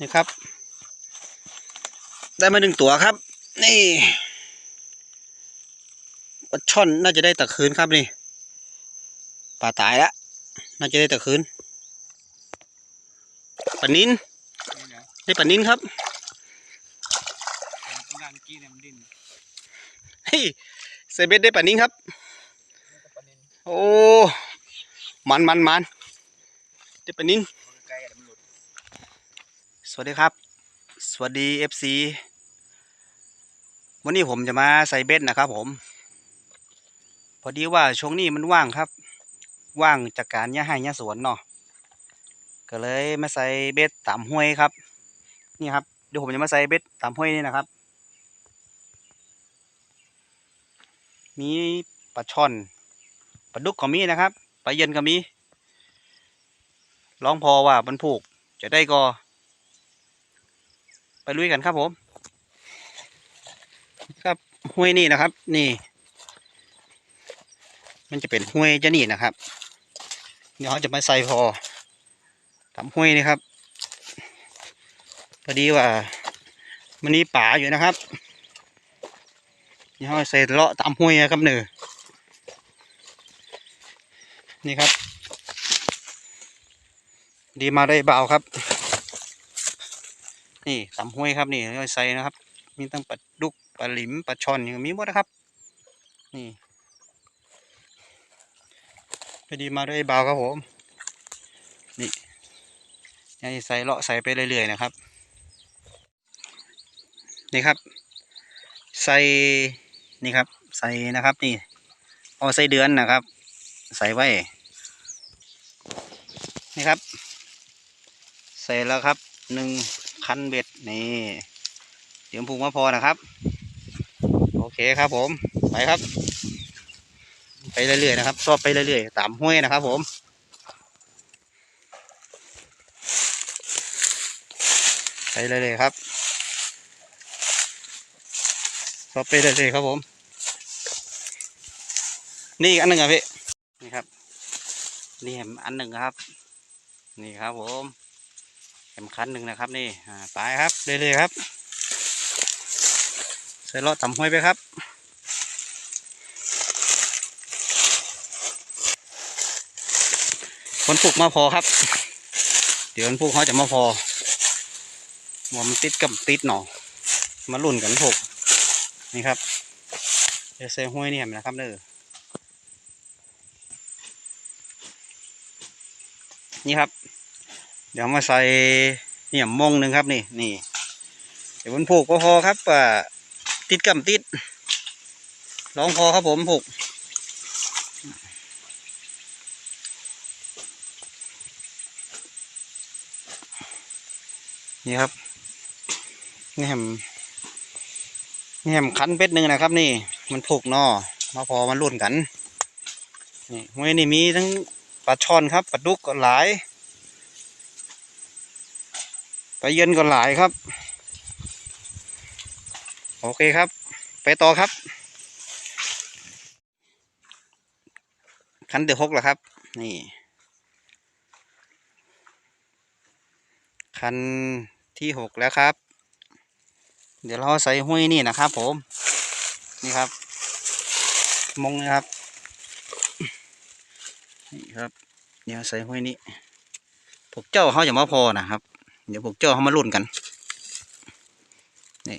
นี่ครับ ได้มาหนึ่งตัวครับ นี่ปลาช่อนน่าจะได้ตะคืนครับนี่ปลาตายแล้วน่าจะได้ตะคืนปลานินนี่นะได้ปลานินครับงานกี้เนี่ยมันดิ้นเฮ้ยเซเบสได้ปลานินครับปลานินโอ้ มันมันมันได้ปลานิน ใกล้ๆมันหลุด สวัสดีครับ สวัสดี FC วันนี้ผมจะมาใส่เบ็ดนะครับผม พอดีว่าช่วงนี้มันว่างครับ ว่างจากการย่าให้ย่าสวนเนาะก็เลยมาใส่เบ็ดตามห้วยครับ นี่ครับเดี๋ยวผมจะมาใส่เบ็ดตามห้วยนี่นะครับ มีปลาช่อนปลาดุกก็มีนะครับปลาเย็นก็มีร้องพอว่ามันผูกจะได้ก็ ไปลุยกันครับผม ครับห้วยนี่นะครับ นี่ มันจะเป็นห้วยจะนี่นะครับเดี๋ยวเขาจะมาใส่พอทำห้วยนี่ครับพอดีว่ามันนี้ป่าอยู่นะครับเดี๋ยวเขาใส่เลาะตามห้วยนะครับเนือนี่ครับ ดีมาได้เบาครับ นี่ตำห้วยครับนี่เราใส่นะครับ มีตั้งปลาดุกปลาหลิมปลาช่อนอย่างมีหมดนะครับ นี่พอดีมาด้วยเบาวครับผม นี่ยังใส่เลาะใส่ไปเรื่อยๆนะครับ นี่ครับ ใส่นี่ครับ ใส่นะครับนี่เอาใส่เดือนนะครับ ใส่ไว้ นี่ครับ ใส่แล้วครับหนึ่ง คันเบ็ดนี่เตรียมพุงมาพอนะครับ โอเคครับผมไปครับ ไปเรื่อยๆนะครับชอบไปเรื่อยๆตามห้วยนะครับ ผมไปเรื่อยๆครับชอบไปเรื่อยๆครับผม นี่อันหนึ่งครับพี่นี่ครับนี่แหมอันหนึ่งครับ นี่ครับผม เข็มคันหนึ่งนะครับนี่อ่าไปครับเรื่อยๆครับใส่เลาะต่ำห้วยไปครับคนปลูกมาพอครับ เดี๋ยวคนปลูกเขาจะมาพอว่ามันติดกับติดหนอมาลุ่นกันพวกนี่ครับเดี๋ยวใส่ห้วยนี่เห็นไหมนะครับเด้อนี่ครับ เดี๋ยวมาใส่เนี่ยมงหนึ่งครับนี่นี่เดี๋ยวมันผูกก็พอครับอ่าติดกับติดร้องพอครับผมผูกนี่ครับนี่แหมนี่แหมคันเป็ดหนึ่งนะครับ นี่มันผูกนอมาพอมันรุ่นกันนี่ห้วยนี่มีทั้งปลาช่อนครับปลาดุกหลาย ไปเย็นก็หลายครับ โอเคครับ ไปต่อครับ คันเดือหกแล้วครับ นี่ คันที่หกแล้วครับ เดี๋ยวเราใส่ห้วยนี่นะครับผม นี่ครับ มงนะครับ นี่ครับ เดี๋ยวใส่ห้วยนี้พวกเจ้าเขาอย่ามาพอนะครับ เดี๋ยวพวกเจ้าเขามาลุ่นกัน นี่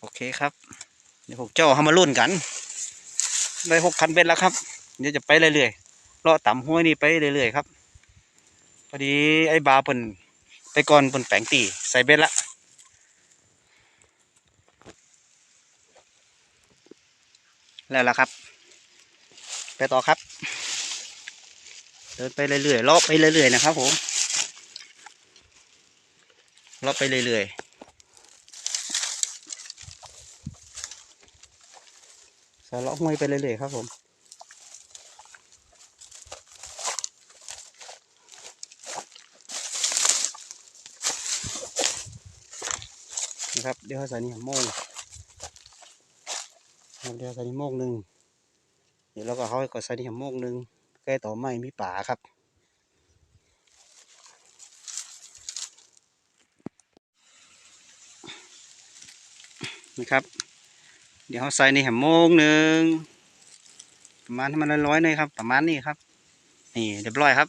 โอเคครับ เดี๋ยวพวกเจ้าเขามาลุ่นกัน ได้หกคันเบ็ดแล้วครับ เดี๋ยวจะไปเรื่อยๆเลาะต่ำห้วยนี่ไปเรื่อยๆครับ พอดีไอ้บาเปิ่นไปก่อนเปิ่นแปงตีใส่เบ็ดละแล้วล่ะครับ ไปต่อครับ เดินไปเรื่อยๆเลาะไปเรื่อยๆนะครับผม เลาะไปเรื่อยๆสาเลาะห้วยไปเรื่อยๆครับผมนะครับเดี๋ยวใส่นี่โมงเดี๋ยวใส่นี่โมงหนึ่งเดี๋ยวเราก็เขาก็ใส่นี่โมงหนึ่งใกล้ต่อไม้มีป่าครับ นะครับ เดี๋ยวเขาใส่ในแหมโมงหนึ่งประมาณให้มันร้อยๆหน่อยครับ ประมาณนี้ครับ นี่เรียบร้อยครับ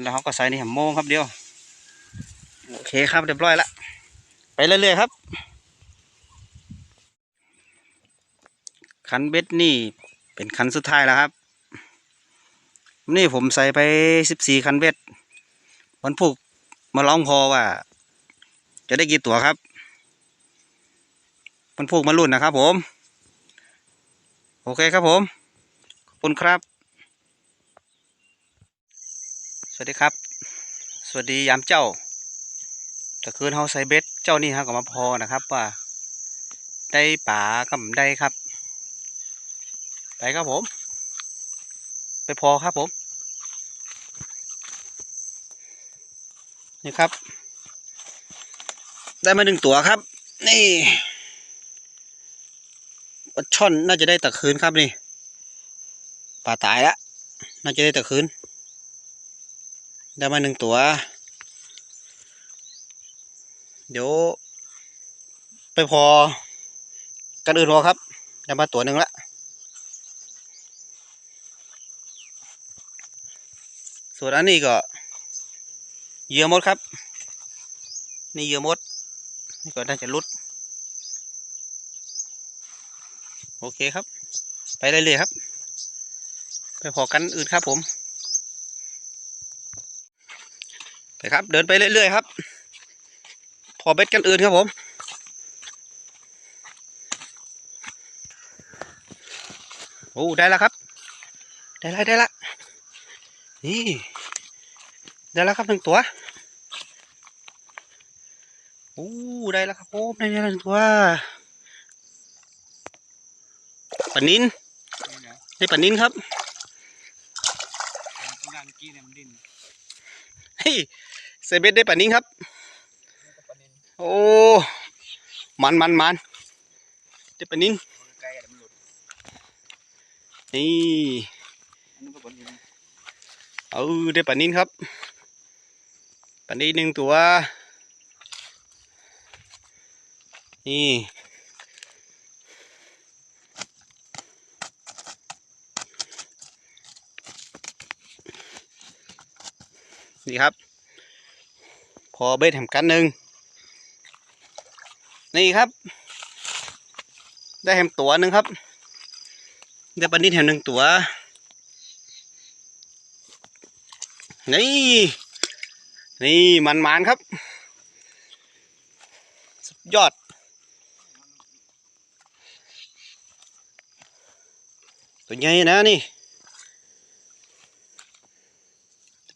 แล้วเขาก็ใส่ในแหมโมงครับเดียวโอเคครับเรียบร้อยละไปเรื่อยๆครับคันเบ็ดนี่เป็นคันสุดท้ายแล้วครับ นี่ผมใส่ไปสิบสี่คันเบ็ดวันผูกมาร้องพอว่า จะได้กี่ตัวครับ มันผูกมารุ่นนะครับผม โอเคครับผม ขอบคุณครับ สวัสดีครับ สวัสดียามเจ้า แตะคืนเฮาใส่เบ็ดเจ้านี่ฮะก็มาพอนะครับว่า ได้ป่ากับได้ครับ ไปครับผม ไปพอครับผม นี่ครับ ได้มาหนึ่งตัวครับ นี่ ช่อนน่าจะได้ตะคืนครับนี่ปลาตายแล้วน่าจะได้ตะคืนได้มาหนึ่งตัว เดี๋ยว ไปพอกันอื่นรอครับได้มาตัวหนึ่งละส่วนอันนี้ก็เยื่อมดครับ นี่เยื่อมด นี่ก็น่าจะรุด โอเคครับ ไปเรื่อยๆครับ ไปพอกันอื่นครับผม ไปครับ เดินไปเรื่อยๆครับพอเบ็ดกันอื่นครับผมโอ้ได้แล้วครับ ได้แล้วได้แล้วนี่ได้แล้วครับหนึ่งตัวโอ้ได้แล้วครับผมได้แล้วหนึ่งตัว ปลานินนี่นะได้ปลานินครับตัวงานเมื่อกี้เนี่ยมันดิ้นเฮ้ยเซเบสได้ปลานินครับนี่ก็ปลานินโอ้ มันมันมันได้ปลานินตัวใกล้ๆมันหลุดนี่อันนี้ก็ปลานินเออได้ปลานินครับปลานินหนึ่งตัว นี่ นี่ครับ พอเบ็ดแหมกันหนึ่งนี่ครับ ได้แหมตัวหนึ่งครับ ได้ปลานินแหมหนึ่งตัว นี่ นี่มันมันครับ สุดยอดตัวใหญ่นะนี่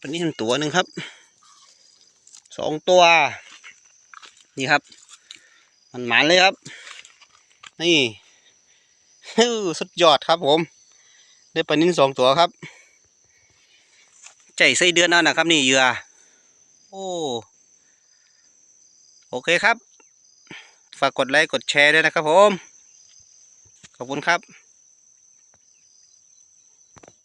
ตัวนี้เป็นตัวหนึ่งครับ สองตัว นี่ครับ มันมันเลยครับ นี่สุดยอดครับผม ได้ปลานิ่นสองตัวครับใจไส้เดือนนั่นนะครับ นี่เหยื่อ โอ้ โอเคครับ ฝากกดไลค์กดแชร์ด้วยนะครับผม ขอบคุณครับ